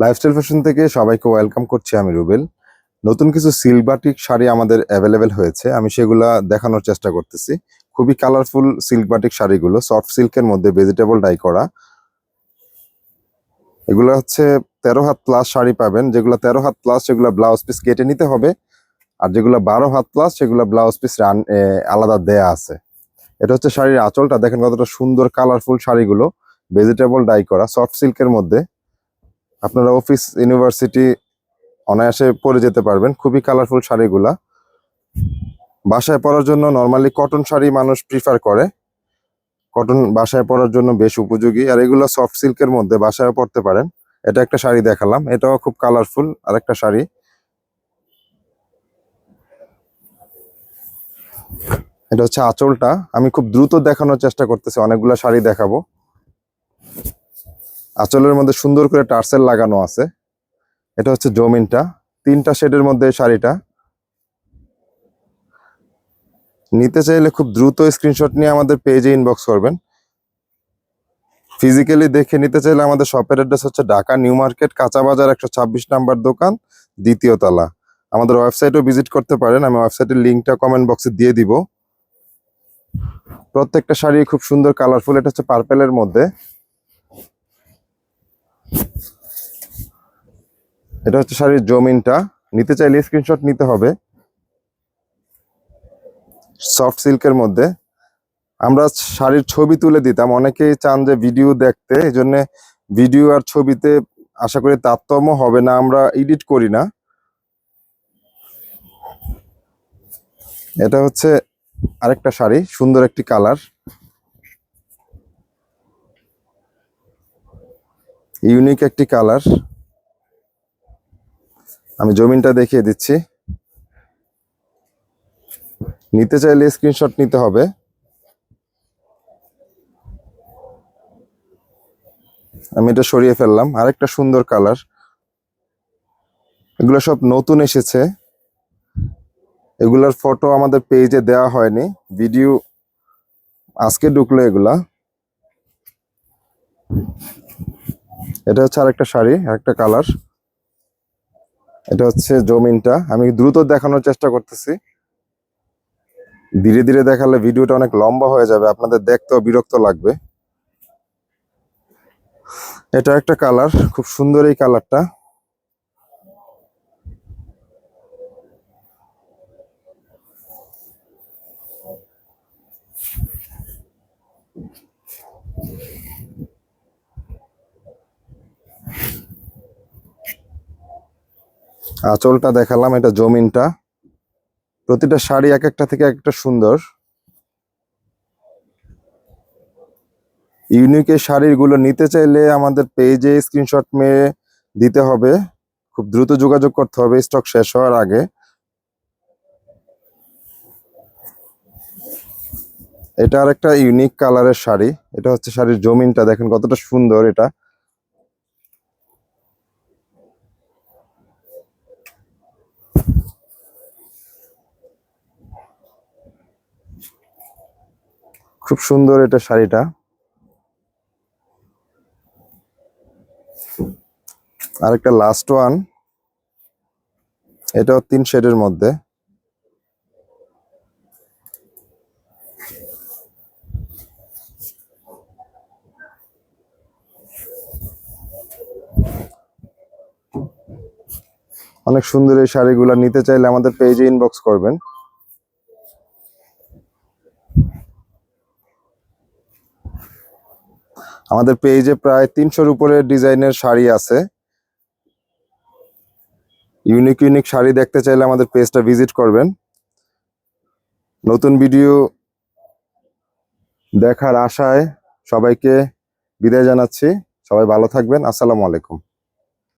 Lifestyle fashion থেকে সবাইকে welcome করছি আমি রুবেল। নতুন কিছু সিল্ক বাটিক শাড়ি আমাদের অ্যাভেলেবেল হয়েছে। আমি সেগুলা দেখানোর চেষ্টা করতেছি। খুবই কালারফুল সিল্ক বাটিক শাড়িগুলো সফট সিল্কের মধ্যে ভেজিটেবল ডাই করা। এগুলো হচ্ছে তেরো হাত প্লাস শাড়ি পাবেন। যেগুলো তেরো হাত প্লাস সেগুলো ব্লাউজ পিস কেটে নিতে হবে। আর যেগুলো বারো হাত প্লাস সেগুলো ব্লাউজ পিস রান আলাদা দেয়া আছে। এটা হচ্ছে শাড়ির আঁচলটা। দেখেন কতটা সুন্দর কালারফুল শাড়িগুলো। ভেজিটেবল ডাই করা সফট সিল্কের মধ্যে। আপনারা অফিস ইউনিভার্সিটি অনায়াসে পরে যেতে পারবেন। খুবই কালারফুল শাড়িগুলা। বাসায় পরার জন্য নর্মালি কটন শাড়ি মানুষ প্রিফার করে। কটন বাসায় পরার জন্য বেশ উপযোগী। আর এগুলো সফট সিল্কের মধ্যে বাসায় পরতে পারেন। এটা একটা শাড়ি দেখালাম। এটাও খুব কালারফুল আর একটা শাড়ি। এটা হচ্ছে আঁচলটা। আমি খুব দ্রুত দেখানোর চেষ্টা করতেছি। অনেকগুলো শাড়ি দেখাবো। আঁচলের মধ্যে সুন্দর করে টার্সেল লাগানো আছে। এটা হচ্ছে জমিনটা। তিনটা শেডের মধ্যে শাড়িটা। নিতে চাইলে খুব দ্রুত স্ক্রিনশট নিয়ে আমাদের পেজে ইনবক্স করবেন। ফিজিক্যালি দেখে নিতে চাইলে আমাদের শপের অ্যাড্রেস হচ্ছে ঢাকা নিউ মার্কেট কাঁচা বাজার একশো ছাব্বিশ নাম্বার দোকান, দ্বিতীয় তলা। আমাদের ওয়েবসাইটও ভিজিট করতে পারেন। আমি ওয়েবসাইটের লিঙ্কটা কমেন্ট বক্সে দিয়ে দিব। প্রত্যেকটা শাড়ি খুব সুন্দর কালারফুল এটা হচ্ছে পার্পেলের মধ্যে। এটা হচ্ছে শাড়ির জমিনটা। নিতে চাইলে স্ক্রিনশট নিতে হবে। সফট সিল্কের মধ্যে। আমরা শাড়ির ছবি তুলে দিতাম। অনেকেই চান যে ভিডিও দেখতে এই জন্য ভিডিও আর ছবিতে আশা করি তারতম্য হবে না, আমরা এডিট করি না। এটা হচ্ছে আরেকটা শাড়ি, সুন্দর একটি কালার। ইউনিক একটি কালার। আমি জমিনটা দেখিয়ে দিচ্ছি। নিতে চাইলে স্ক্রিনশট নিতে হবে। আমি এটা সরিয়ে ফেললাম। আরেকটা সুন্দর কালার এগুলো সব নতুন এসেছে। এগুলার ফটো আমাদের পেজে দেওয়া হয়নি। ভিডিও আজকে ঢুকলো এগুলা। এটা হচ্ছে আরেকটা শাড়ি, আরেকটা কালার এটা হচ্ছে জমিনটা। আমি দ্রুত দেখানোর চেষ্টা করতেছি। ধীরে ধীরে দেখালে ভিডিওটা অনেক লম্বা হয়ে যাবে। আপনাদের দেখতেও বিরক্ত লাগবে। এটা একটা কালার। খুব সুন্দর এই কালারটা। আঁচলটা দেখালাম, এটা জমিনটা। প্রতিটা শাড়ি এক একটা থেকে একটা সুন্দর। ইউনিক এই শাড়িগুলো নিতে চাইলে আমাদের পেজে স্ক্রিনশট মেয়ে দিতে হবে। খুব দ্রুত যোগাযোগ করতে হবে স্টক শেষ হওয়ার আগে। এটা আর একটা ইউনিক কালারের শাড়ি এটা হচ্ছে শাড়ির জমিনটা, দেখেন কতটা সুন্দর এটা। খুব সুন্দর এটা শাড়িটা। আর একটা লাস্ট ওয়ান এটাও তিন শেডের মধ্যে। অনেক সুন্দর এই শাড়িগুলো। নিতে চাইলে আমাদের পেজে ইনবক্স করবেন। আমাদের পেজে প্রায় তিনশোর উপরে ডিজাইনের শাড়ি আছে। ইউনিক ইউনিক শাড়ি দেখতে চাইলে আমাদের পেজটা ভিজিট করবেন। নতুন ভিডিও দেখার আশায় সবাইকে বিদায় জানাচ্ছি। সবাই ভালো থাকবেন। আসসালামু আলাইকুম।